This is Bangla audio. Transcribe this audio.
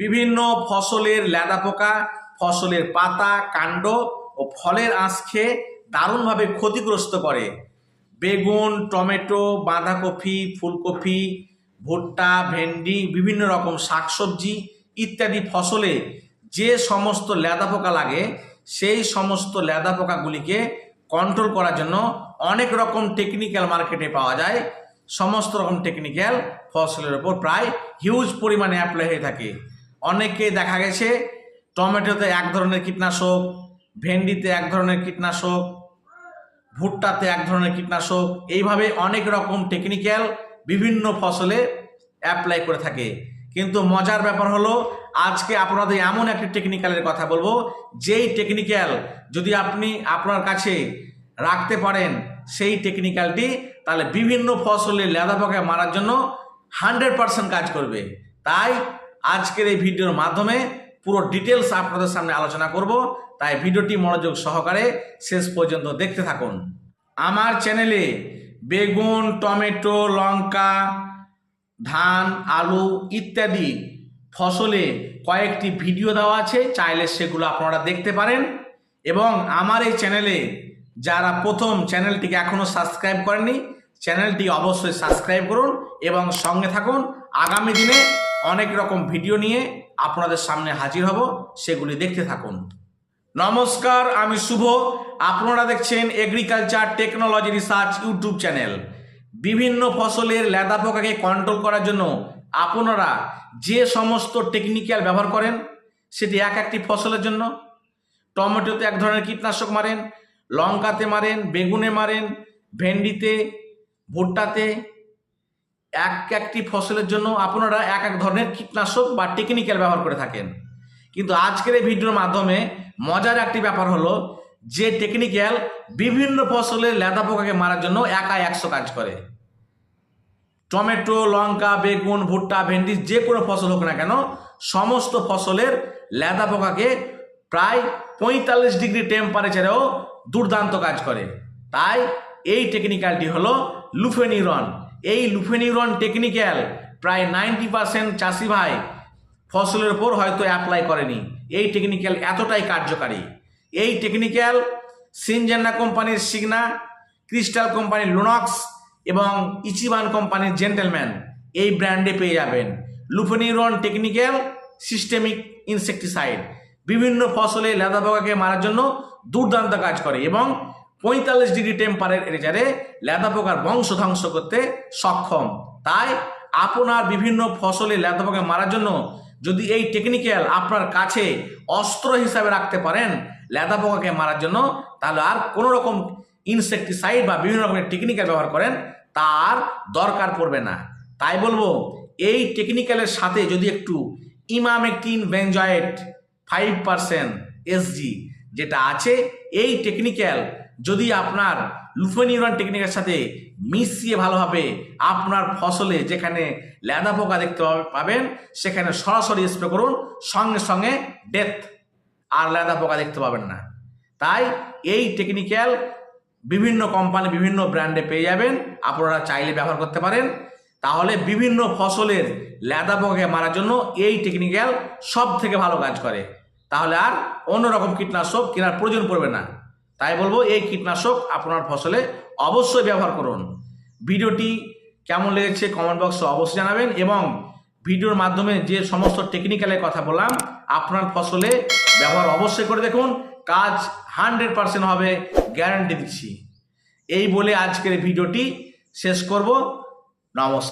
বিভিন্ন ফসলের লেদা পোকা, ফসলের পাতা, কাণ্ড ও ফলের আঁশ খেয়ে দারুণভাবে ক্ষতিগ্রস্ত করে। বেগুন, টমেটো, বাঁধাকপি, ফুলকপি, ভুট্টা, ভেন্ডি, বিভিন্ন রকম শাকসবজি ইত্যাদি ফসলে যে সমস্ত লেদা পোকা লাগে, সেই সমস্ত লেদা পোকাগুলিকে কন্ট্রোল করার জন্য অনেক রকম টেকনিক্যাল মার্কেটে পাওয়া যায়। সমস্ত রকম টেকনিক্যাল ফসলের ওপর প্রায় হিউজ পরিমাণে অ্যাপ্লাই হয়ে থাকে। অনেকে দেখা গেছে, টমেটোতে এক ধরনের কীটনাশক, ভেন্ডিতে এক ধরনের কীটনাশক, ভুট্টাতে এক ধরনের কীটনাশক, এইভাবে অনেক রকম টেকনিক্যাল বিভিন্ন ফসলে অ্যাপ্লাই করে থাকে। কিন্তু মজার ব্যাপার হলো, আজকে আপনাদের এমন একটি টেকনিক্যালের কথা বলব, যেই টেকনিক্যাল যদি আপনি আপনার কাছে রাখতে পারেন, সেই টেকনিক্যালটি তাহলে বিভিন্ন ফসলে লেদা পোকা মারার জন্য হান্ড্রেড পার্সেন্ট কাজ করবে। তাই আজকের এই ভিডিওর মাধ্যমে পুরো ডিটেলস আপনাদের সামনে আলোচনা করব। তাই ভিডিওটি মনোযোগ সহকারে শেষ পর্যন্ত দেখতে থাকুন। আমার চ্যানেলে বেগুন, টমেটো, লঙ্কা, ধান, আলু ইত্যাদি ফসলে কয়েকটি ভিডিও দেওয়া আছে। চাইলে সেগুলো আপনারা দেখতে পারেন। এবং আমার এই চ্যানেলে যারা প্রথম চ্যানেলটিকে এখনও সাবস্ক্রাইব করেননি চ্যানেলটি অবশ্যই সাবস্ক্রাইব করুন এবং সঙ্গে থাকুন। আগামী দিনে অনেক রকম ভিডিও নিয়ে আপনাদের সামনে হাজির হব, সেগুলি দেখতে থাকুন। নমস্কার, আমি শুভ। আপনারা দেখছেন agriculture technology research YouTube channel বিভিন্ন ফসলের লেদা পোকাকে কন্ট্রোল করার জন্য আপনারা যে সমস্ত টেকনিক্যাল ব্যবহার করেন, সেটি এক একটি ফসলের জন্য। টমেটোতে এক ধরনের কীটনাশক মারেন, লঙ্কাতে মারেন, বেগুনে মারেন, ভেন্ডিতে, ভুট্টাতে এক একটি ফসলের জন্য আপনারা এক এক ধরনের কীটনাশক বা টেকনিক্যাল ব্যবহার করে থাকেন। কিন্তু আজকের এই ভিডিওর মাধ্যমে মজার একটি ব্যাপার হলো যে টেকনিক্যাল বিভিন্ন ফসলের লেদা পোকাকে মারার জন্য একা একশো কাজ করে। টমেটো, লঙ্কা, বেগুন, ভুট্টা, ভেন্ডি যে কোনো ফসল হোক না কেন সমস্ত ফসলের লেদা পোকাকে প্রায় পঁয়তাল্লিশ ডিগ্রি টেম্পারেচারেও দুর্দান্ত কাজ করে। তাই এই টেকনিক্যালটি হলো লুফেনিউরন এই লুফেনিউরন টেকনিক্যাল প্রায় নাইনটি পার্সেন্ট চাষি ভাই ফসলের উপর হয়তো অ্যাপ্লাই করেনি। এই টেকনিক্যাল এতটাই কার্যকারী। এই টেকনিক্যাল সিনজেন্না কোম্পানির সিগনা, ক্রিস্টাল কোম্পানির লুনক্স এবং ইচিবান কোম্পানির জেন্টেলম্যান এই ব্র্যান্ডে পেয়ে যাবেন। Lufenuron technical systemic insecticide. বিভিন্ন ফসলে লেদা পোকাকে মারার জন্য দুর্দান্ত কাজ করে এবং পঁয়তাল্লিশ ডিগ্রি টেম্পারেচারে লেদা পোকার বংশ ধ্বংস করতে সক্ষম। তাই আপনার বিভিন্ন ফসলে লেদা পোকা মারার জন্য যদি এই টেকনিক্যাল আপনার কাছে অস্ত্র হিসাবে রাখতে পারেন লেদা পোকাকে মারার জন্য, তাহলে আর কোনো রকম ইনসেকটিসাইড বা বিভিন্ন রকমের টেকনিক্যাল ব্যবহার করেন, তার দরকার পড়বে না। তাই বলব, এই টেকনিক্যালের সাথে যদি একটু emamectin benzoate five percent SG যেটা আছে, এই টেকনিক্যাল যদি আপনার লুফেনিউরন টেকনিকের সাথে মিশিয়ে ভালোভাবে আপনার ফসলে যেখানে লেদা পোকা দেখতে পাবেন, সেখানে সরাসরি স্প্রে করুন, সঙ্গে সঙ্গে ডেথ আর লেদা পোকা দেখতে পাবেন না। তাই এই টেকনিক্যাল বিভিন্ন কোম্পানি বিভিন্ন ব্র্যান্ডে পেয়ে যাবেন, আপনারা চাইলে ব্যবহার করতে পারেন। তাহলে বিভিন্ন ফসলের লেদা পোকাকে মারার জন্য এই টেকনিক্যাল সব থেকে ভালো কাজ করে। তাহলে আর অন্য রকম কীটনাশক কেনার প্রয়োজন পড়বে না। তাই বলব, এই কীটনাশক আপনার ফসলে অবশ্যই ব্যবহার করুন। ভিডিওটি কেমন লেগেছে কমেন্ট বক্সে অবশ্যই জানাবেন এবং ভিডিওর মাধ্যমে যে সমস্ত টেকনিক্যালের কথা বললাম, আপনার ফসলে ব্যবহার অবশ্যই করে দেখুন। কাজ হান্ড্রেড পার্সেন্ট হবে গ্যারান্টি দিচ্ছি। এই বলে আজকের ভিডিওটি শেষ করব। নমস্কার।